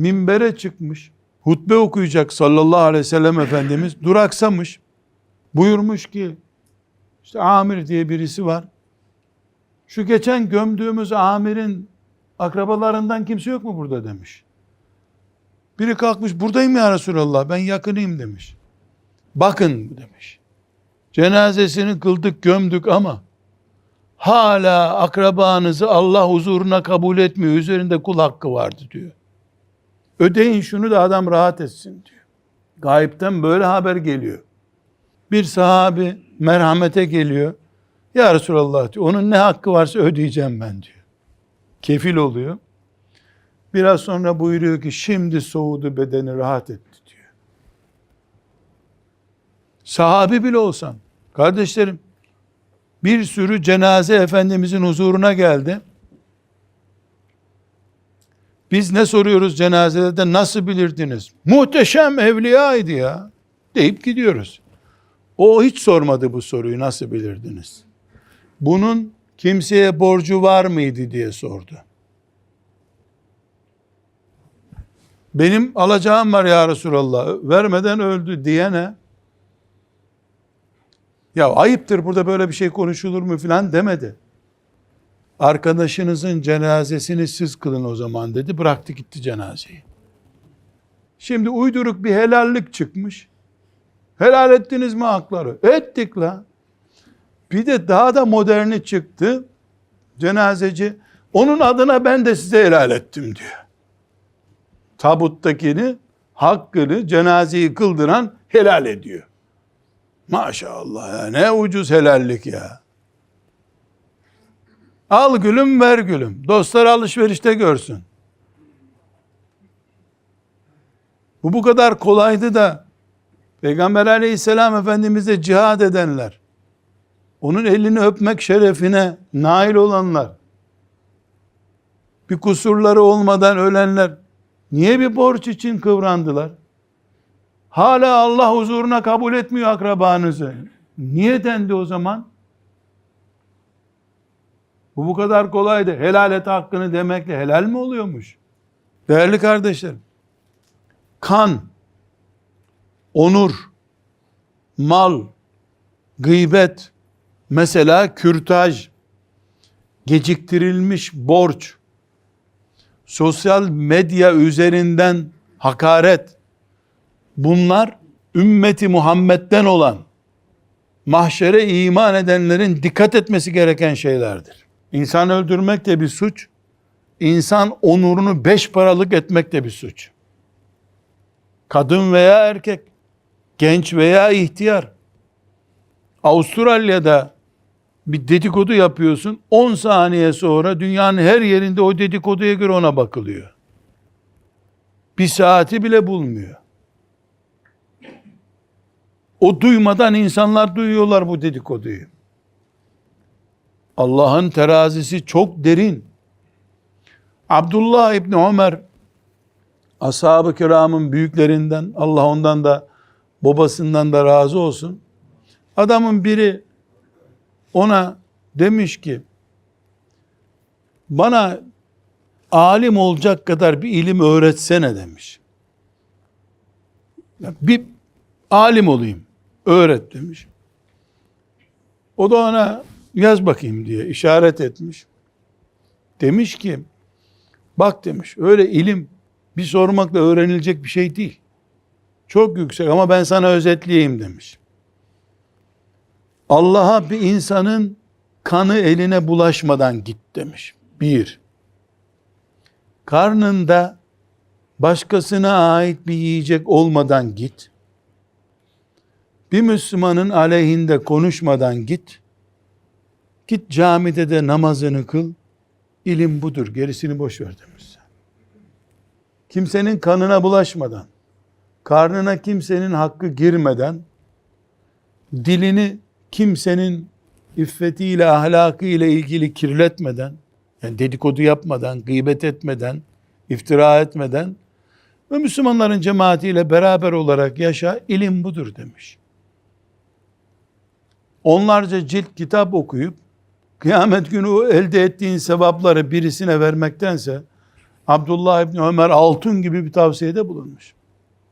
minbere çıkmış. Hutbe okuyacak sallallahu aleyhi ve sellem Efendimiz duraksamış. Buyurmuş ki işte Amir diye birisi var. Şu geçen gömdüğümüz Amir'in akrabalarından kimse yok mu burada demiş. Biri kalkmış buradayım ya Resulallah ben yakınıyım demiş. Bakın demiş. Cenazesini kıldık gömdük ama hala akrabanızı Allah huzuruna kabul etmiyor. Üzerinde kul hakkı vardı diyor. Ödeyin şunu da adam rahat etsin diyor. Gayipten böyle haber geliyor. Bir sahabi merhamete geliyor. Ya Resulallah diyor. Onun ne hakkı varsa ödeyeceğim ben diyor. Kefil oluyor. Biraz sonra buyuruyor ki şimdi soğudu bedeni rahat etti diyor. Sahabi bile olsan kardeşlerim bir sürü cenaze Efendimizin huzuruna geldi. Biz ne soruyoruz cenazede nasıl bilirdiniz? Muhteşem evliyaydı ya deyip gidiyoruz. O hiç sormadı bu soruyu nasıl bilirdiniz? Bunun kimseye borcu var mıydı diye sordu. Benim alacağım var ya Resulallah vermeden öldü diyene ya ayıptır burada böyle bir şey konuşulur mu filan demedi. Arkadaşınızın cenazesini siz kılın o zaman dedi. Bıraktı gitti cenazeyi. Şimdi uyduruk bir helallik çıkmış. Helal ettiniz mi hakları? Ettik la. Bir de daha da moderni çıktı. Cenazeci. Onun adına ben de size helal ettim diyor. Tabuttakini, hakkını, cenazeyi kıldıran helal ediyor. Maşallah ya ne ucuz helallik ya. Al gülüm ver gülüm. Dostlar alışverişte görsün. Bu bu kadar kolaydı da Peygamber aleyhisselam efendimizle cihad edenler, onun elini öpmek şerefine nail olanlar, bir kusurları olmadan ölenler, niye bir borç için kıvrandılar? Hala Allah huzuruna kabul etmiyor akrabanızı. Niye dendi o zaman? Bu bu kadar kolaydı. Helal et hakkını demekle helal mi oluyormuş? Değerli kardeşlerim, kan, onur, mal, gıybet, mesela kürtaj, geciktirilmiş borç, sosyal medya üzerinden hakaret, bunlar ümmeti Muhammed'den olan mahşere iman edenlerin dikkat etmesi gereken şeylerdir. İnsan öldürmek de bir suç, insan onurunu beş paralık etmek de bir suç. Kadın veya erkek, genç veya ihtiyar. Avustralya'da bir dedikodu yapıyorsun, 10 saniye sonra dünyanın her yerinde o dedikoduya göre ona bakılıyor. Bir saati bile bulmuyor. O duymadan insanlar duyuyorlar bu dedikoduyu. Allah'ın terazisi çok derin. Abdullah İbni Ömer ashab-ı kiramın büyüklerinden Allah ondan da babasından da razı olsun. Adamın biri ona demiş ki bana alim olacak kadar bir ilim öğretsene demiş. Bir alim olayım, öğret demiş. O da ona yaz bakayım diye işaret etmiş. Demiş ki bak demiş öyle ilim bir sormakla öğrenilecek bir şey değil. Çok yüksek ama ben sana özetleyeyim demiş. Allah'a bir insanın kanı eline bulaşmadan git demiş. Bir. Karnında başkasına ait bir yiyecek olmadan git. Bir Müslümanın aleyhinde konuşmadan git. Git camide de namazını kıl. İlim budur. Gerisini boş ver demiş. Kimsenin kanına bulaşmadan, karnına kimsenin hakkı girmeden, dilini kimsenin iffetiyle, ahlakıyla ilgili kirletmeden, yani dedikodu yapmadan, gıybet etmeden, iftira etmeden ve Müslümanların cemaatiyle beraber olarak yaşa, ilim budur demiş. Onlarca cilt kitap okuyup, kıyamet günü elde ettiğin sevapları birisine vermektense, Abdullah İbni Ömer altın gibi bir tavsiyede bulunmuş.